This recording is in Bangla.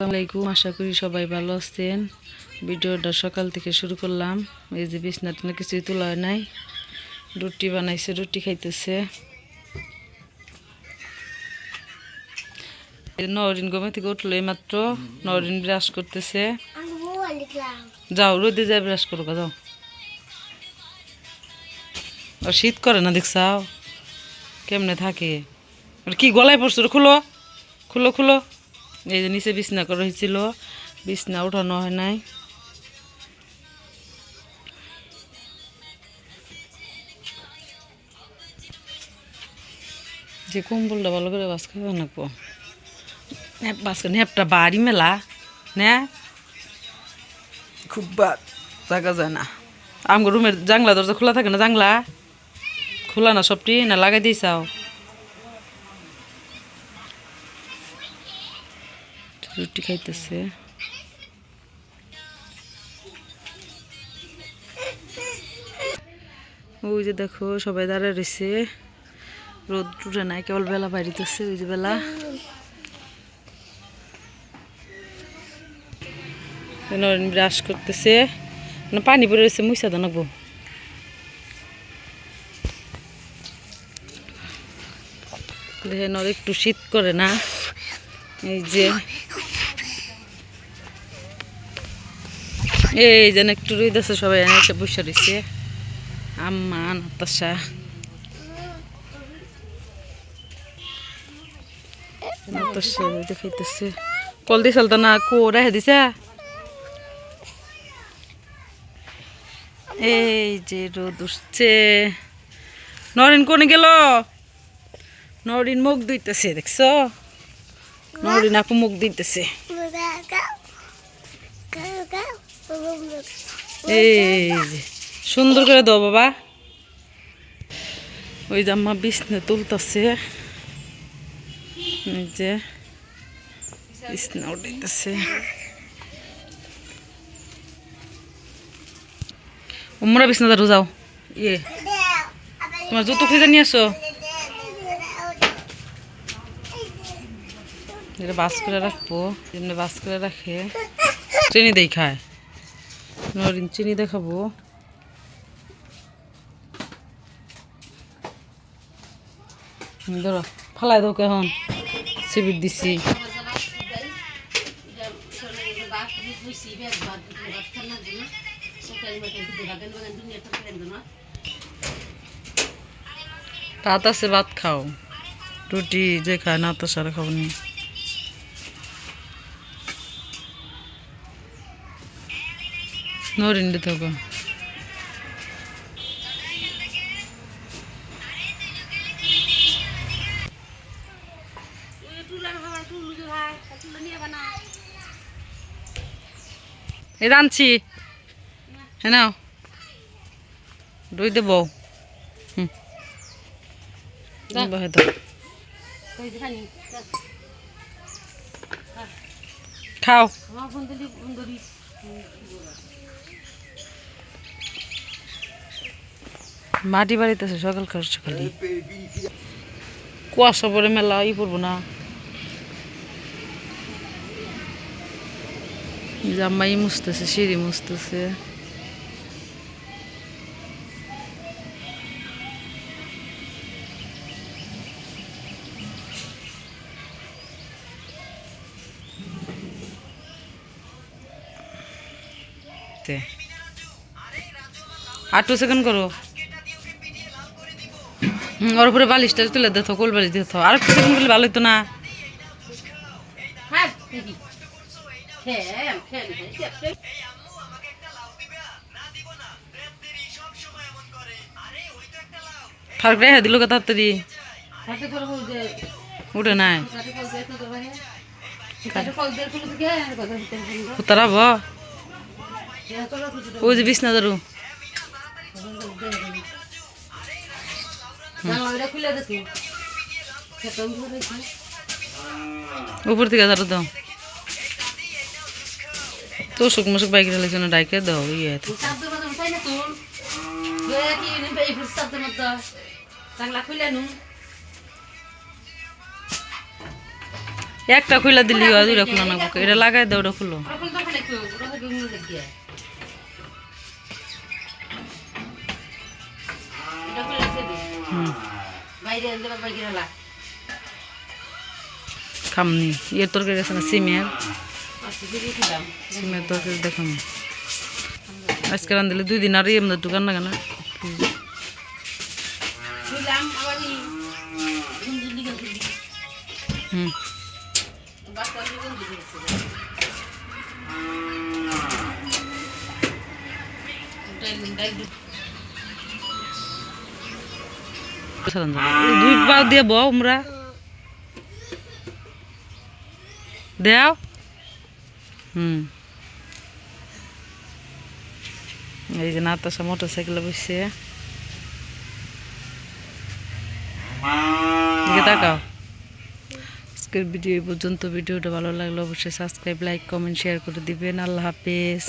আসসালামু আলাইকুম, আশা করি সবাই ভালো আছেন। ভিডিওটা সকাল থেকে শুরু করলাম। এই যে বিছনাতে না কিছুই তোলা নাই। রুটি বানাইছে, রুটি খাইতেছে। নরিন গমে থেকে উঠল মাত্র নরিন ব্রাশ করতেছে। যাও, রোদে যায় ব্রাশ করো যাও। আর শীত করে না দেখছাও? কেমনে থাকে? আর কি, গলায় পড়ছো? খুলো। খুলো খুলো। এই যে নিচে বিছনা করা হয়েছিল বিছনা উঠানো হয় নাই। যে কম্বলটা ভালো করে বাস খাবে না কো বাস নেপটা বাড়ি মেলা, নে? খুব বাদ জাগা যায় না। আমগো রুমের জাংলা দরজা খোলা থাকে না জাংলা? খোলা না সবটি না লাগাই দিয়েছাও রুটি খাইতেছে। ওই যে দেখো, সবাই দাঁড়ায় রয়েছে। রোদ টুটে নাই, কেবল বেলা বাড়িতেছে ওই যে বেলা। ব্রাশ করতেছে। পানি পরে রয়েছে মুইসা দানাবো দেখেন একটু শীত করে না। এই যে এই যেন একটু রুই দেশে সবাই এসে বসে রয়েছে আম্মা, নাতাশা। দেখাইতেছে। কল দিয়ে চলতো না, কো রেখে দিছে? এই যে রোদ উঠছে। নরিন কোনে গেল? নরিন মুখ ধুইতেছে, দেখছ? নরিন আপু মুখ দিতেছে এই সুন্দর করে দাও বাবা। ওই যে আম্মা বিছনা তুলতেছে। যে বিছনা উঠাইতেছে। উমরা বিছনা দাঁড়ো যাও ইয়ে তোমার জুতো খুঁজে নিয়ে আসো। বাস করে রাখব। এমনি বাস করে রাখে। ট্রেনে দেই নরিন চিনি দেখাবো। ধরো, ফালাই দাও কেমন সিবির দিছি। ভাত আছে ভাত খাও। রুটি যে খায় না তো সারা খাব নি। হবে। এই রাঁধছি। হ্যাঁ নাও। দই দেবো। হুম। খাও। মাটি বাড়িতেছে সকাল খার সকালে। কুয়াশা পরে মেলা ই পড়ব না। জামাই মুছতেছে, সিঁড়ি মুছতেছে। তে। আর টু সেকেন্ড করো। ওর উপরে বালিশটা তুলে দিত কোল বালিশ দিত আর সেকেন্ড করলে ভালো হতো না। ফারুক রেখে দিল তাড়াতাড়ি উঠে নাই। তারা ভ ওই যে বিছনা দারু উপর থেকে দাঁড়ো দাও। তো শুক মুসুক বাইক রেলের জন্য ডাইকে দাও ইয়ে একটা খুলে দিলি দুইটা খুলো না এটা লাগাই দাও ওটা খুলো। খামনি। ইয়ের তরকারি আছে না সিমের। সিমের তরকারি দেখাম আজকে রান্ধিলে দুই দিন আর এমনি দোকান না কেন। হুম। দুই পা দিয়ে বউ আমরা। দেও। হুম। এই যে নাতাশা মোটর সাইকেলে বসছে। তাকাও। আজকের ভিডিও পর্যন্ত। ভিডিওটা ভালো লাগলে অবশ্যই সাবস্ক্রাইব, লাইক, কমেন্ট, শেয়ার করে দিবেন। আল্লাহ হাফেজ।